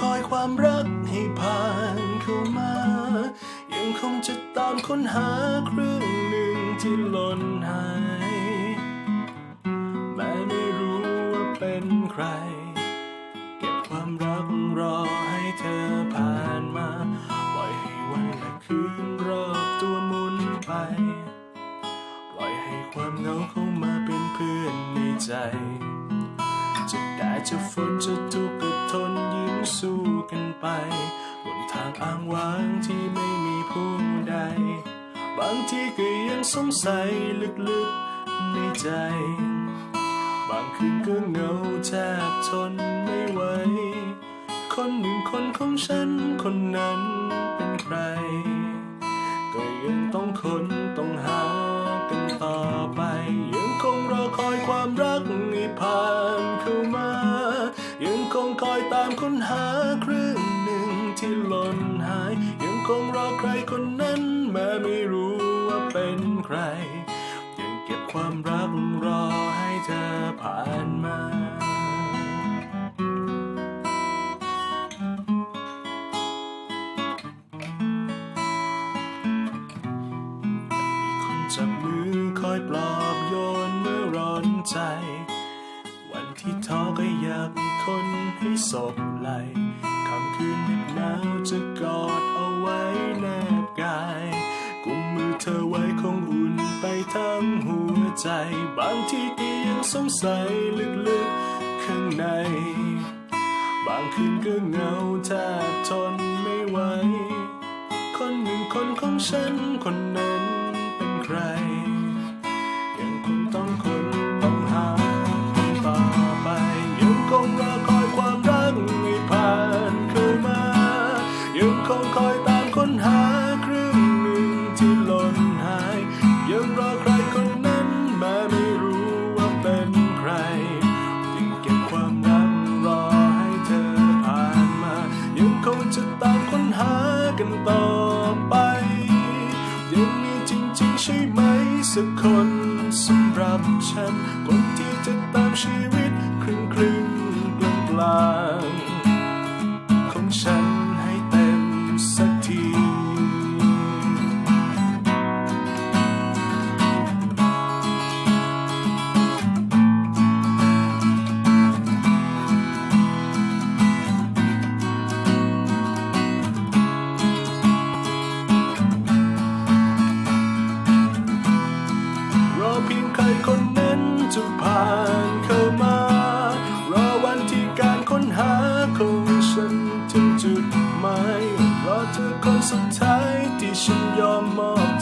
คอยความรักให้ผ่านเข้ามา ยังคงจะตามค้นหาครึ่งหนึ่งที่หล่นหาย แม้ไม่รู้ว่าเป็นใคร เก็บความรักรอให้เธอผ่านมาปล่อยให้วันและคืนรอบตัวหมุนไป ปล่อยให้ความเหงาเข้ามาเป็นเพื่อนในใจ จะฝนจะทุกข์ก็ทนยืนสู้กันไปบนทางอ้างว้างที่ไม่มีผู้ใด บางทีก็ยังสงสัยลึกๆในใจ บางคืนก็เหงาแทบทนไม่ไหว คนหนึ่งคนของฉันคนนั้นเป็นใคร ก็ยังต้องคนต้อง ยังคงคอยตามค้นหาครึ่งหนึ่งที่หล่นหาย ยังคงรอใครคนนั้นแม้ไม่รู้ว่าเป็นใคร ยังเก็บความรักรอให้เธอผ่านมามีคนจับมือคอยปลอบโยนเมื่อร้อนใจ วันที่ท้อก็อยาก มีคนให้ศพไหลค่ำคืนเหน็บหนาวจะกอดเอาไว้แนบกายกุมมือเธอไว้คงอุ่นไปทั้งหัวใจ บางทีก็ยังสงสัยลึกๆข้างใน บางคืนก็เหงาแทบทนไม่ไหว คนหนึ่งคนของฉันคนนั้นเป็นใคร ยังคงคอยตามค้นหาครึ่งหนึ่งที่หล่นหาย ยังรอใครคนนั้นแม้ไม่รู้ว่าเป็นใครจึงเก็บความนั้นรอให้เธอผ่านมา ยังคงจะตามค้นหากันต่อไปยังมีจริงๆใช่ไหมสักคนสำหรับฉัน คนที่จะตามชีวิตครึ่งครึ่งกลางกลางของฉัน ทยที่ฉันยอมมอบ